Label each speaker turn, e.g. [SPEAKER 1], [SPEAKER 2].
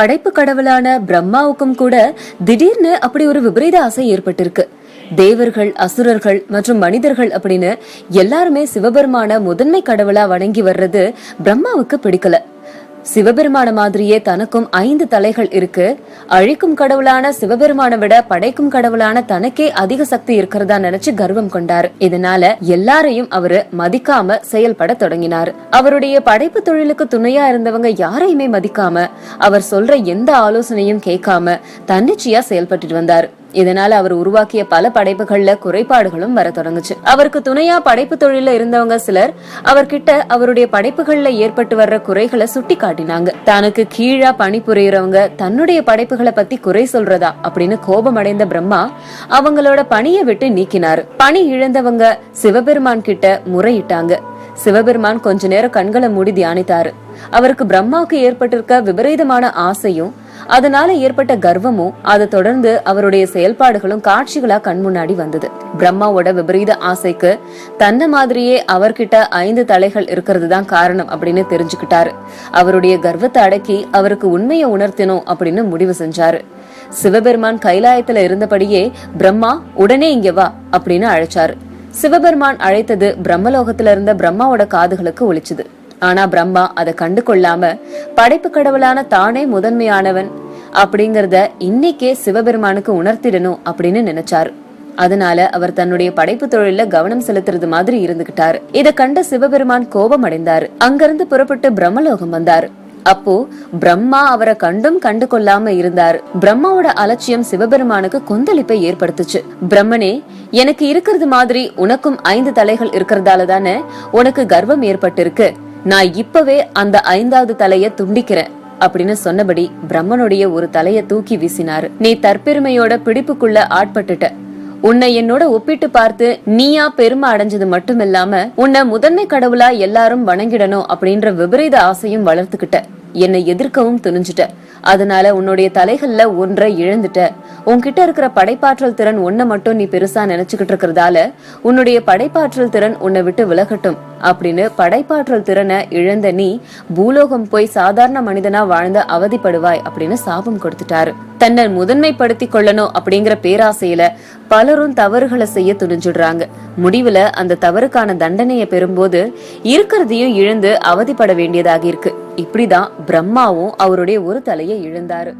[SPEAKER 1] படைப்பு கடவுளான பிரம்மாவுக்கும் கூட திடீர்னு அப்படி ஒரு விபரீத ஆசை ஏற்பட்டிருக்கு. தேவர்கள் அசுரர்கள் மற்றும் மனிதர்கள் அப்படின்னு எல்லாருமே சிவபெருமான முதன்மை கடவுளா வணங்கி வர்றது பிரம்மாவுக்கு பிடிக்கல. சிவபெருமான மாதிரியே தனக்கும் ஐந்து தலைகள் இருக்கு. அழிக்கும் கடவுளான சிவபெருமான விட படைக்கும் கடவுளான தனக்கே அதிக சக்தி இருக்கிறதா நினைச்சு கர்வம் கொண்டார். இதனால எல்லாரையும் அவரு மதிக்காம செயல்பட தொடங்கினார். அவருடைய படைப்பு தொழிலுக்கு துணையா இருந்தவங்க யாரையுமே மதிக்காம அவர் சொல்ற எந்த ஆலோசனையும் கேட்காம தன்னிச்சையா செயல்பட்டு வந்தார். இதனால அவர் உருவாக்கிய பல படைப்புகள்ல குறைபாடுகளும் வர தொடங்குச்சு. அவருக்கு துணையா படைப்பு தொழில இருந்தவங்க சிலர் அவர்கிட்ட அவருடைய படைப்புகள்ல ஏற்பட்டு வர்ற குறைகளை சுட்டி காட்டினாங்க தனக்கு கீழா பணிபுரியறவங்க தன்னுடைய படைப்புகளை பத்தி குறை சொல்றதா அப்படின்னு கோபம் அடைந்த பிரம்மா அவங்களோட பணியை விட்டு நீக்கினாரு. பணி இழந்தவங்க சிவபெருமான் கிட்ட முறையிட்டாங்க. சிவபெருமான் கொஞ்ச நேரம் கண்களை மூடி தியானித்தாரு. அவருக்கு பிரம்மாவுக்கு ஏற்பட்டிருக்க விபரீதமான ஆசையும் அதனால ஏற்பட்ட கர்வமும் அதை தொடர்ந்து அவருடைய செயல்பாடுகளும் காட்சிகளா கண் முன்னாடி வந்தது. பிரம்மாவோட விபரீத ஆசைக்கு தன்ன மாதிரியே அவர்கிட்ட ஐந்து தலைகள் இருக்கிறது தான் காரணம் அப்படின்னு தெரிஞ்சுக்கிட்டாரு. அவருடைய கர்வத்தை அடக்கி அவருக்கு உண்மையை உணர்த்தணும் அப்படின்னு முடிவு செஞ்சாரு. சிவபெருமான் கைலாயத்துல இருந்தபடியே பிரம்மா உடனே இங்க வா அப்படின்னு அழைச்சாரு. சிவபெருமான் அழைத்தது பிரம்மலோகத்துல இருந்த பிரம்மாவோட காதுகளுக்கு ஒழிச்சுது ஆனா பிரம்மா அதை கண்டு கொள்ளாம படைப்பு கடவுளான தானே முதன்மையானவன் அப்படிங்கறத இன்னைக்கே சிவபெருமானுக்கு உணர்த்திடணும் அப்படின்னு நினைச்சாரு. அதனால அவர் தன்னுடைய படைப்பு தொழில கவனம் செலுத்துறது மாதிரி இருந்துகிட்டாரு. இதை கண்ட சிவபெருமான் கோபம் அடைந்தாரு அங்கிருந்து புறப்பட்டு பிரம்மலோகம் வந்தாரு. அப்போ பிரம்மா அவரை கண்டும் கண்டு கொள்ளாம இருந்தார். பிரம்மாவோட அலட்சியம் சிவபெருமானுக்கு கொந்தளிப்பை ஏற்படுத்துச்சு. பிரம்மனே எனக்கு இருக்கிறது மாதிரி உனக்கும் ஐந்து தலைகள் இருக்கிறதால தானே உனக்கு கர்வம் ஏற்பட்டிருக்கு. நான் இப்பவே அந்த ஐந்தாவது தலைய துண்டிக்கிறேன் அப்படின்னு சொன்னபடி பிரம்மனுடைய ஒரு தலைய தூக்கி வீசினாரு. நீ தற்பெருமையோட பிடிப்புக்குள்ள ஆட்பட்டுட்ட. உன்னை என்னோட ஒப்பிட்டு பார்த்து நீயா பெருமை அடைஞ்சது மட்டும் இல்லாம உன்னை முதன்மை கடவுளா எல்லாரும் வணங்கிடணும் அப்படின்ற விபரீத ஆசையும் வளர்த்துக்கிட்ட. என்னை எதிர்க்கவும் துணிஞ்சிட்ட. அதனால உன்னுடைய தலைகள்ல ஒன்றை இழந்துட்ட. உன்கிட்ட இருக்கிற படைப்பாற்றல் திறன் ஒன்ன மட்டும் நீ பெருசா நினைச்சுக்கிட்டு இருக்கிறதால உன்னுடைய படைப்பாற்றல் திறன் உன்னை விட்டு விலகட்டும் அப்படின்னு படைப்பாற்றல் திறனை இழந்த நீ பூலோகம் போய் சாதாரண மனிதனா வாழ்ந்த அவதிப்படுவாய் அப்படின்னு சாபம் கொடுத்துட்டாரு. தன்னை முதன்மைப்படுத்தி கொள்ளணும் அப்படிங்கிற பேராசையில பலரும் தவறுகளை செய்ய துணிஞ்சிடுறாங்க. முடிவுல அந்த தவறுக்கான தண்டனையை பெறும்போது இருக்கிறதையும் இழந்து அவதிப்பட வேண்டியதாக இருக்கு. இப்படிதான் பிரம்மாவும் அவருடைய ஒரு தலையை இழந்தாரு.